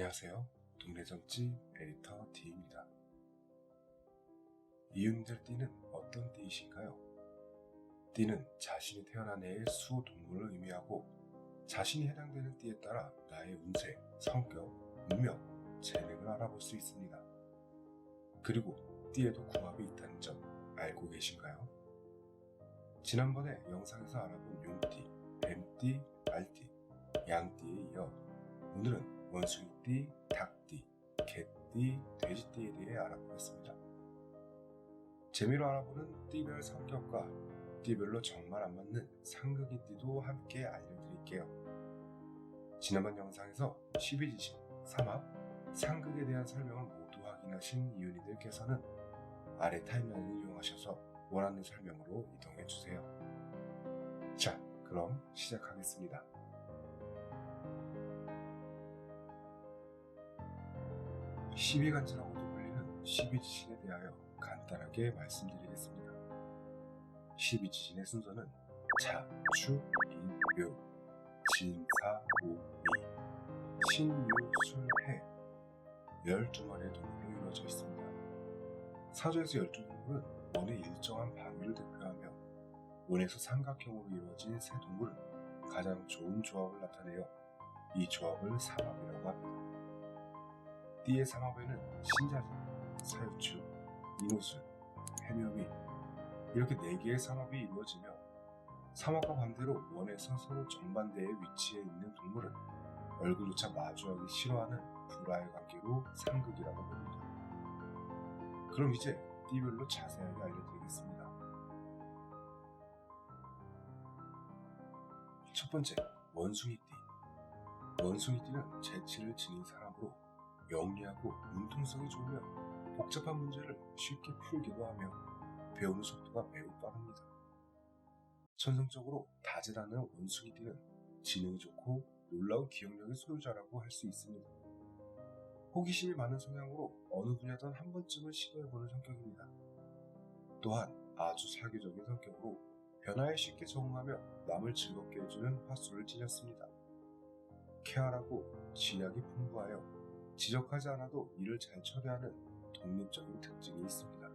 안녕하세요. 동네 정치 에디터 D입니다. 이윤들 띠는 어떤 띠이신가요? 띠는 자신이 태어난 해의 수 동물을 의미하고 자신이 해당되는 띠에 따라 나의 운세, 성격, 운명, 재능을 알아볼 수 있습니다. 그리고 띠에도 궁합이 있다는 점 알고 계신가요? 지난번에 영상에서 알아본 용띠, 뱀띠, 말띠, 양띠에 이어 오늘은 원숭이띠, 닭띠, 개띠, 돼지띠에 대해 알아보겠습니다. 재미로 알아보는 띠별 성격과 띠별로 정말 안 맞는 상극인 띠도 함께 알려드릴게요. 지난번 영상에서 12지신, 삼합, 상극에 대한 설명을 모두 확인하신 이윤이들께서는 아래 타임라인을 이용하셔서 원하는 설명으로 이동해주세요. 자, 그럼 시작하겠습니다. 12간지라고도 불리는 12지신에 대하여 간단하게 말씀드리겠습니다. 12지신의 순서는 자, 추, 인, 묘, 진, 사, 오, 미, 신, 유, 술, 해 12마리의 동물로 이루어져 있습니다. 사조에서 12동물은 원의 일정한 방위를 대표하며 원에서 삼각형으로 이루어진 세 동물은 가장 좋은 조합을 나타내어 이 조합을 삼합이라고 합니다. 띠의 삼합에는 신자진, 사유추, 이노술, 해묘미 이렇게 네 개의 삼합이 이루어지며 삼합과 반대로 원에서 서로 정반대의 위치에 있는 동물은 얼굴조차 마주하기 싫어하는 불화의 관계로 상극이라고 부릅니다. 그럼 이제 띠별로 자세하게 알려드리겠습니다. 첫 번째, 원숭이띠. 원숭이띠는 재치를 지닌 사람으로 영리하고 융통성이 좋으며 복잡한 문제를 쉽게 풀기도 하며 배우는 속도가 매우 빠릅니다. 천성적으로 다재다능한 원숭이띠는 지능이 좋고 놀라운 기억력의 소유자라고 할 수 있습니다. 호기심이 많은 성향으로 어느 분야든 한 번쯤은 시도해보는 성격입니다. 또한 아주 사교적인 성격으로 변화에 쉽게 적응하며 남을 즐겁게 해주는 화수를 지녔습니다. 쾌활하고 지략이 풍부하여 지적하지 않아도 일을 잘 처리하는 독립적인 특징이 있습니다.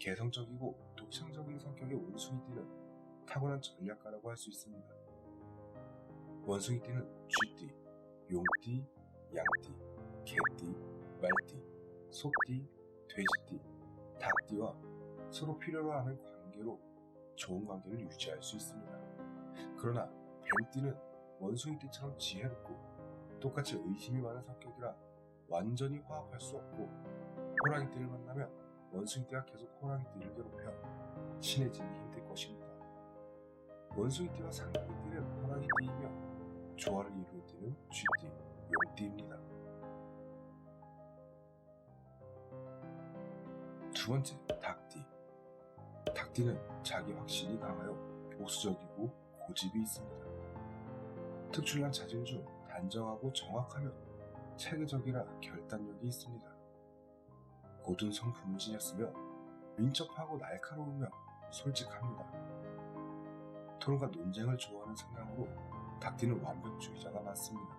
개성적이고 독창적인 성격의 원숭이 띠는 타고난 전략가라고 할 수 있습니다. 원숭이 띠는 쥐띠, 용띠, 양띠, 개띠, 말띠, 소띠, 돼지띠, 닭띠와 서로 필요로 하는 관계로 좋은 관계를 유지할 수 있습니다. 그러나 뱀띠는 원숭이 띠처럼 지혜롭고 똑같이 의심이 많은 성격이라 완전히 화합할 수 없고 호랑이띠를 만나면 원숭이띠가 계속 호랑이띠를 괴롭혀 친해지기 힘들 것입니다. 원숭이띠와 상극이띠는 호랑이띠이며 조화를 이루는 띠는 쥐띠, 용띠입니다. 두 번째, 닭띠. 닭띠는 자기 확신이 강하여 보수적이고 고집이 있습니다. 특출난 자질 중 단정하고 정확하며 체계적이라 결단력이 있습니다. 고든 성품을 지녔으며 민첩하고 날카로우며 솔직합니다. 토론과 논쟁을 좋아하는 성향으로 닭띠는 완벽주의자가 많습니다.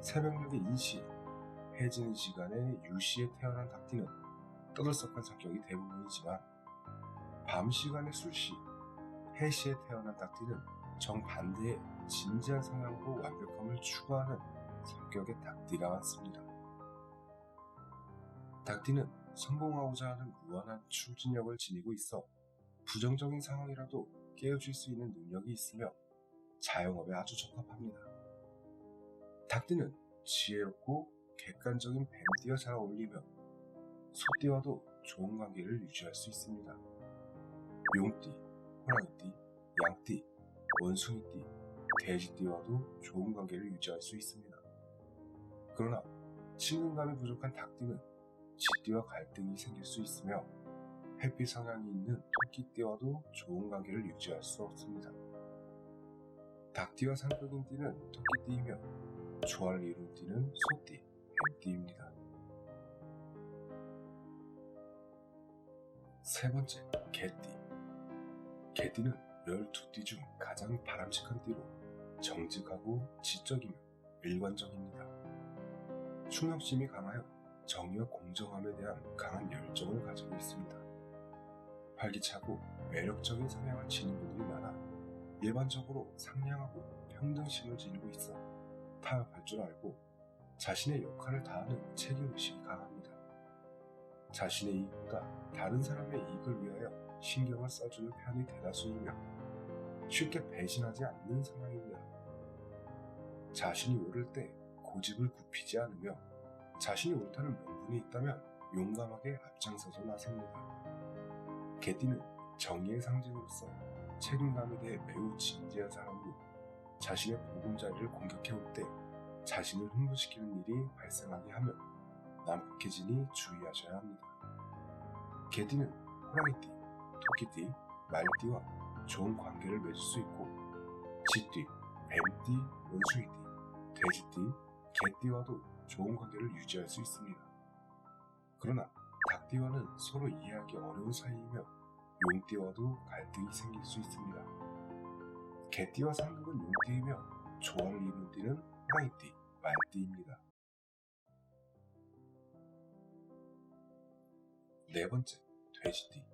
새벽녘의 인시, 해지는 시간에 유시에 태어난 닭띠는 떠들썩한 성격이 대부분이지만 밤 시간의 술시, 해시에 태어난 닭띠는 정반대의 진지한 성향으로 완벽함을 추구하는 성격의 닭띠가 많습니다. 닭띠는 성공하고자 하는 무한한 추진력을 지니고 있어 부정적인 상황이라도 깨워줄 수 있는 능력이 있으며 자영업에 아주 적합합니다. 닭띠는 지혜롭고 객관적인 뱀띠와 잘 어울리며 소띠와도 좋은 관계를 유지할 수 있습니다. 용띠, 호랑이띠, 양띠, 원숭이띠, 돼지띠와도 좋은 관계를 유지할 수 있습니다. 그러나 친근감이 부족한 닭띠는 쥐띠와 갈등이 생길 수 있으며 햇빛 성향이 있는 토끼띠와도 좋은 관계를 유지할 수 없습니다. 닭띠와 상극인 띠는 토끼띠이며 조화를 이룬 띠는 소띠, 뱀띠입니다. 세 번째, 개띠. 개띠는 12띠 중 가장 바람직한 띠로 정직하고 지적이며 일관적입니다. 충성심이 강하여 정의와 공정함에 대한 강한 열정을 가지고 있습니다. 활기차고 매력적인 성향을 지닌 분들이 많아 일반적으로 상냥하고 평등심을 지니고 있어 타협할 줄 알고 자신의 역할을 다하는 책임의식이 강합니다. 자신의 이익보다 다른 사람의 이익을 위하여 신경을 써주는 편이 대다수이며 쉽게 배신하지 않는 성향입니다. 자신이 옳을 때 고집을 굽히지 않으며 자신이 옳다는 명분이 있다면 용감하게 앞장서서 나섭니다. 개띠는 정의의 상징으로서 책임감에 대해 매우 진지한 사람으로 자신의 보금자리를 공격해올 때 자신을 흥분시키는 일이 발생하게 하면 난폭해지니 주의하셔야 합니다. 개띠는 호랑이띠, 토끼띠, 말띠와 좋은 관계를 맺을 수 있고 쥐띠, 뱀띠, 원숭이띠, 돼지띠, 개띠와도 좋은 관계를 유지할 수 있습니다. 그러나 닭띠와는 서로 이해하기 어려운 사이이며 용띠와도 갈등이 생길 수 있습니다. 개띠와 상극은 용띠이며 조화를 이룬 띠는 호랑이띠, 말띠입니다. 네 번째, 돼지띠.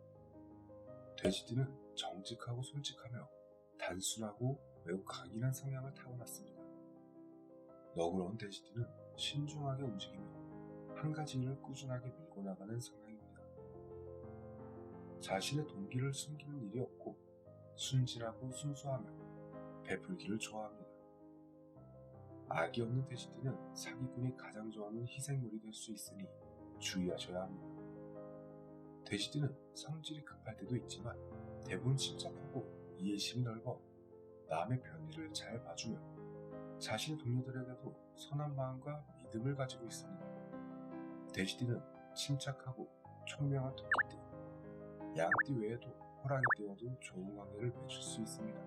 돼지띠는 정직하고 솔직하며 단순하고 매우 강인한 성향을 타고났습니다. 너그러운 돼지띠는 신중하게 움직이며 한 가지 일을 꾸준하게 밀고 나가는 성향입니다. 자신의 동기를 숨기는 일이 없고 순진하고 순수하며 베풀기를 좋아합니다. 악이 없는 돼지띠는 사기꾼이 가장 좋아하는 희생물이 될 수 있으니 주의하셔야 합니다. 돼지띠는 성질이 급할 때도 있지만 대부분 침착하고 이해심이 넓어 남의 편의를 잘 봐주며 자신의 동료들에게도 선한 마음과 믿음을 가지고 있습니다. 돼지띠는 침착하고 총명한 토끼띠, 양띠 외에도 호랑이띠와도 좋은 관계를 맺을 수 있습니다.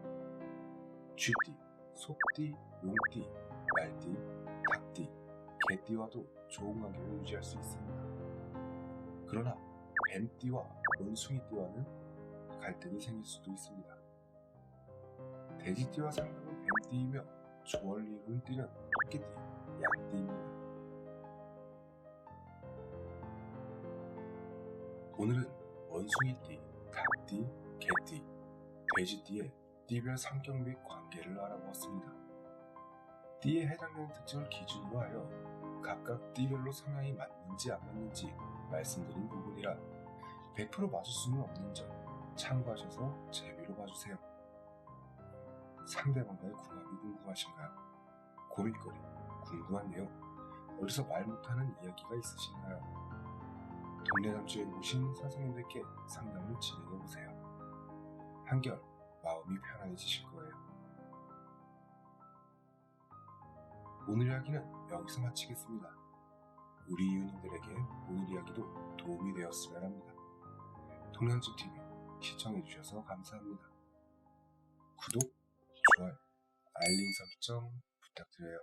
쥐띠, 소띠, 용띠, 말띠, 닭띠, 개띠와도 좋은 관계를 유지할 수 있습니다. 그러나 뱀띠와 원숭이띠와는 갈등이 생길 수도 있습니다. 돼지띠와 상극은 뱀띠이며 이루는 띠는 토끼띠, 양띠입니다. 오늘은 원숭이띠, 닭띠, 개띠, 돼지띠의 띠별 성격 및 관계를 알아보았습니다. 띠에 해당되는 특징을 기준으로 하여 각각 띠별로 성향이 맞는지 안 맞는지 말씀드린 부분이라 100% 맞을 수는 없는 점 참고하셔서 재미로 봐주세요. 상대방과의 궁합이 궁금하신가요? 고민거리, 내용, 어디서 말 못하는 이야기가 있으신가요? 동네 남주에 오신 선생님들께 상담을 진행해보세요. 한결 마음이 편안해지실 거예요. 오늘 이야기는 여기서 마치겠습니다. 우리 이웃님들에게 오늘 이야기도 도움이 되었으면 합니다. 동양집TV 시청해주셔서 감사합니다. 구독, 좋아요, 알림 설정 부탁드려요.